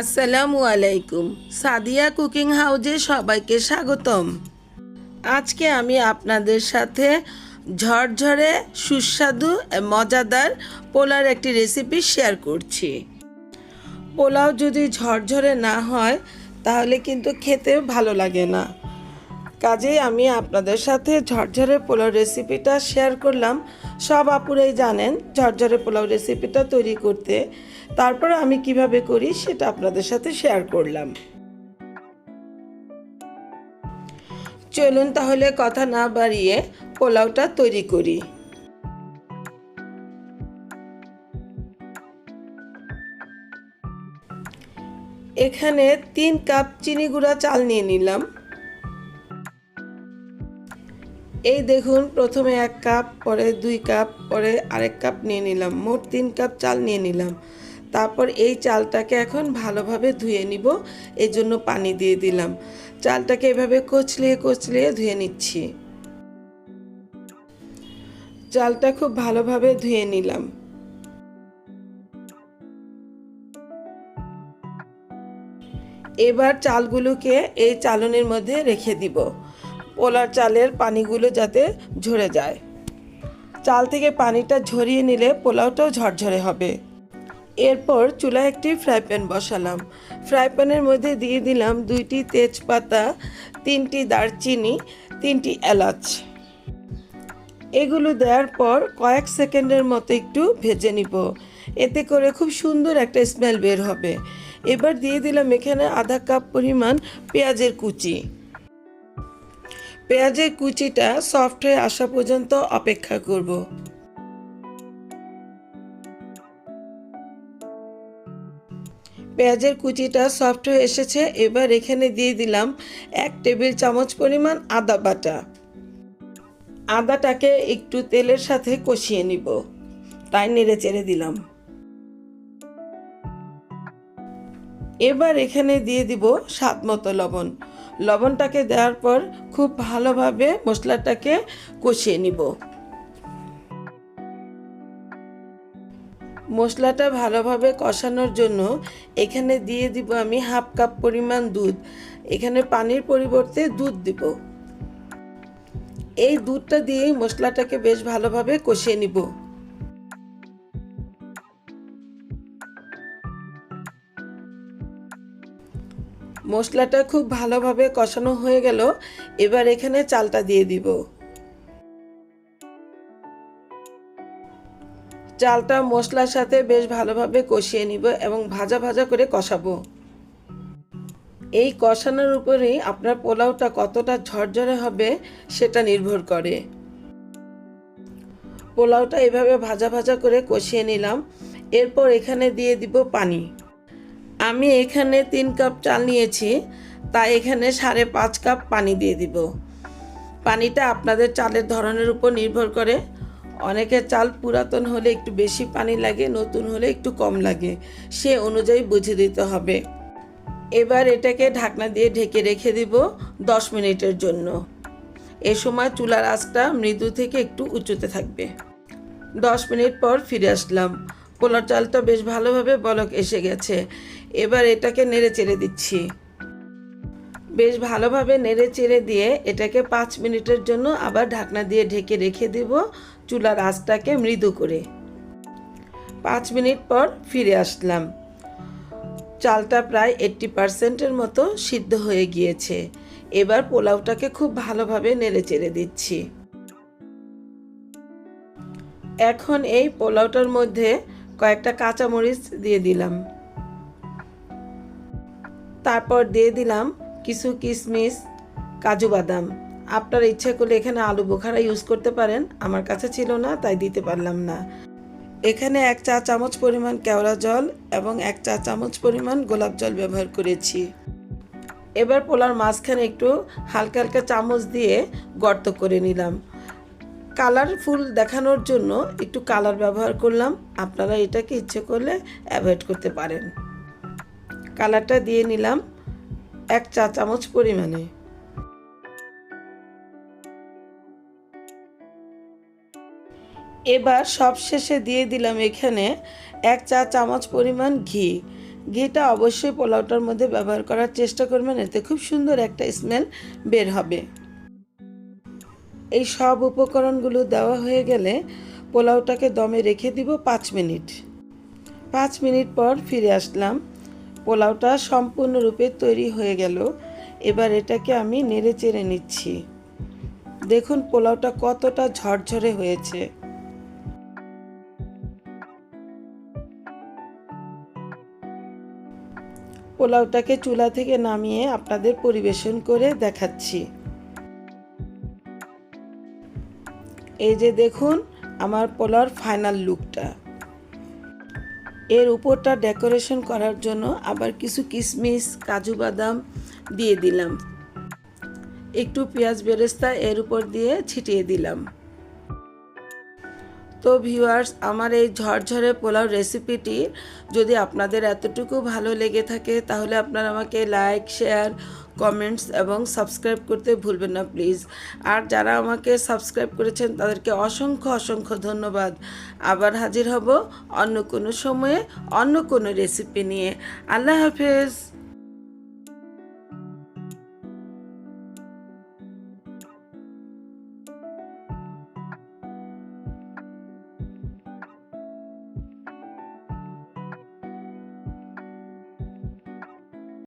আসসালামু আলাইকুম। সাদিয়া কুকিং হাউজে সবাইকে স্বাগতম। আজকে আমি আপনাদের সাথে ঝরঝরে, সুস্বাদু মজাদার পোলার একটি রেসিপি শেয়ার করছি। পোলাও যদি ঝরঝরে না হয়, তাহলে কিন্তু খেতে ভালো লাগে না। কাজেই আমি আপনাদের সাথে ঝরঝরে পোলাও রেসিপিটা শেয়ার করলাম। সব আপুরাই জানেন ঝরঝরে পোলাও রেসিপিটা তৈরি করতে তারপর আমি কীভাবে করি সেটা আপনাদের সাথে শেয়ার করলাম। চলুন তাহলে কথা না বাড়িয়ে পোলাওটা তৈরি করি। এখানে তিন কাপ চিনি গুঁড়া চাল নিয়ে নিলাম। এই দেখুন, প্রথমে এক কাপ, পরে দুই কাপ, পরে আরেক কাপ নিয়ে নিলাম। মোট তিন কাপ চাল নিয়ে নিলাম। তারপর এই চালটাকে এখন ভালোভাবে ধুয়ে নিব এই জন্য পানি দিয়ে দিলাম। চালটাকে এভাবে কচলিয়ে কচলিয়ে ধুয়ে নিচ্ছি। চালটা খুব ভালোভাবে ধুয়ে নিলাম। এবার চালগুলোকে এই চালনের মধ্যে রেখে দিব। পোলার চালের পানিগুলো যাতে ঝরে যায়। চাল থেকে পানিটা ঝরিয়ে নিলে পোলাওটাও ঝরঝরে হবে। এরপর চুলায় একটি ফ্রাই প্যান বসালাম। ফ্রাই প্যানের মধ্যে দিয়ে দিলাম দুইটি তেজপাতা, তিনটি দারচিনি, তিনটি এলাচ। এগুলো দেওয়ার পর কয়েক সেকেন্ডের মতো একটু ভেজে নিব। এতে করে খুব সুন্দর একটা স্মেল বের হবে। এবার দিয়ে দিলাম এখানে আধা কাপ পরিমাণ পেঁয়াজের কুচি। পেঁয়াজের কুচিটা সফট হয়ে আসা পর্যন্ত অপেক্ষা করব। পেঁয়াজের কুচিটা সফট হয়ে এসেছে। এবার এখানে দিয়ে দিলাম এক টেবিল চামচ পরিমাণ আদা বাটা। আদাটাকে একটু তেলের সাথে কষিয়ে নিব। তাই নেড়ে চেড়ে দিলাম। এবার এখানে দিয়ে দিব স্বাদ মতো লবণ। লবণটাকে দেওয়ার পর খুব ভালোভাবে মশলাটাকে কষিয়ে নিব। মশলাটা ভালোভাবে কষানোর জন্য এখানে দিয়ে দিব আমি হাফ কাপ পরিমাণ দুধ। এখানে পানির পরিবর্তে দুধ দিব। এই দুধটা দিয়ে মশলাটাকে বেশ ভালোভাবে কষিয়ে নিব। মশলাটা খুব ভালোভাবে কষানো হয়ে গেল। এবার এখানে চালটা দিয়ে দিব। চালটা মশলার সাথে বেশ ভালোভাবে কষিয়ে নিব এবং ভাজা ভাজা করে কষাবো। এই কষানোর উপরেই আপনার পোলাওটা কতটা ঝরঝরে হবে সেটা নির্ভর করে। পোলাওটা এভাবে ভাজা ভাজা করে কষিয়ে নিলাম। এরপর এখানে দিয়ে দিব পানি। আমি এখানে তিন কাপ চাল নিয়েছি, তাই এখানে সাড়ে পাঁচ কাপ পানি দিয়ে দিব। পানিটা আপনাদের চালের ধরনের উপর নির্ভর করে। অনেকের চাল পুরাতন হলে একটু বেশি পানি লাগে, নতুন হলে একটু কম লাগে। সে অনুযায়ী বুঝে দিতে হবে। এবার এটাকে ঢাকনা দিয়ে ঢেকে রেখে দিব দশ মিনিটের জন্য। এ সময় চুলার আঁচটা মৃদু থেকে একটু উঁচুতে থাকবে। দশ মিনিট পর ফিরে আসলাম। পোলার চালটা বেশ ভালোভাবে বলক এসে গেছে। এবার এটাকে নেড়ে চেড়ে দিচ্ছি। বেশ ভালোভাবে নেড়ে চেড়ে দিয়ে এটাকে পাঁচ মিনিটের জন্য আবার ঢাকনা দিয়ে ঢেকে রেখে দেব চুলার আঁচটাকে মৃদু করে। পাঁচ মিনিট পর ফিরে আসলাম। চালটা প্রায় এইট্টি পার্সেন্টের মতো সিদ্ধ হয়ে গিয়েছে। এবার পোলাওটাকে খুব ভালোভাবে নেড়ে চেড়ে দিচ্ছি। এখন এই পোলাওটার মধ্যে কয়েকটা কাঁচামরিচ দিয়ে দিলাম। তারপর দিয়ে দিলাম কিছু কিশমিশ কাজু বাদাম। আপনার ইচ্ছে করলে এখানে আলু বোখারা ইউজ করতে পারেন। আমার কাছে ছিল না, তাই দিতে পারলাম না। এখানে এক চা চামচ পরিমাণ কেওড়া জল এবং এক চা চামচ পরিমাণ গোলাপ জল ব্যবহার করেছি। এবার পোলার মাঝখানে একটু হালকা হালকা চামচ দিয়ে গর্ত করে নিলাম। কালারফুল দেখানোর জন্য একটু কালার ব্যবহার করলাম। আপনারা এটাকে ইচ্ছে করলে অ্যাভয়েড করতে পারেন। কালারটা দিয়ে নিলাম। এক চা চামচ পরিমাণে। এবার সবশেষে দিয়ে দিলাম এখানে এক চা চামচ পরিমাণ ঘি। ঘিটা অবশ্যই পোলাওটার মধ্যে ব্যবহার করার চেষ্টা করবেন, এতে খুব সুন্দর একটা স্মেল বের হবে। এই সব উপকরণগুলো দেওয়া হয়ে গেলে পোলাওটাকে দমে রেখে দিব পাঁচ মিনিট। পাঁচ মিনিট পর ফিরে আসলাম। পোলাওটা সম্পূর্ণরূপে তৈরি হয়ে গেল। এবার এটাকে আমি নেড়ে চেড়ে নিচ্ছি। দেখুন পোলাওটা কতটা ঝরঝরে হয়েছে। পোলাওটাকে চুলা থেকে নামিয়ে আপনাদের পরিবেশন করে দেখাচ্ছি। এই যে দেখুন, আমার পোলাওর ফাইনাল লুকটা এর উপরটা ডেকোরেশন করার জন্য আবার কিছু কিশমিশ কাজু বাদাম দিয়ে দিলাম। একটু পেঁয়াজ বেরেস্তা এর উপর দিয়ে ছিটিয়ে দিলাম। তো ভিউয়ার্স, আমার এই ঝরঝরে পোলাও রেসিপিটি যদি আপনাদের এতটুকু ভালো লেগে থাকে, তাহলে আপনারা আমাকে লাইক, শেয়ার কমেন্টস এবং সাবস্ক্রাইব করতে ভুলবেন না প্লিজ আর যারা আমাকে সাবস্ক্রাইব করেছেন, তাদেরকে অসংখ্য অসংখ্য ধন্যবাদ। আবার হাজির হব অন্য কোনো সময়ে, অন্য কোনো রেসিপি নিয়ে। আল্লাহ হাফেজ।